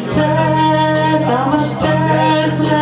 все там аж.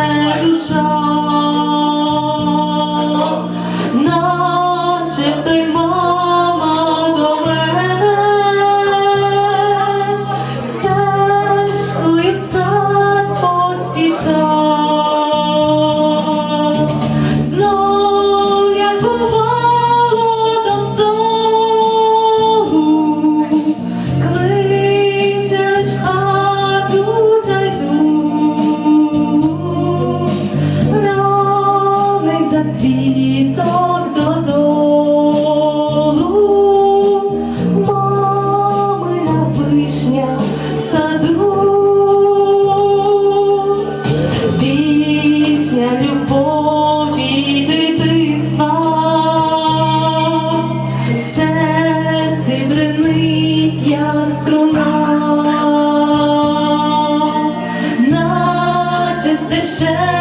深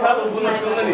kadro bunun hakkında ne?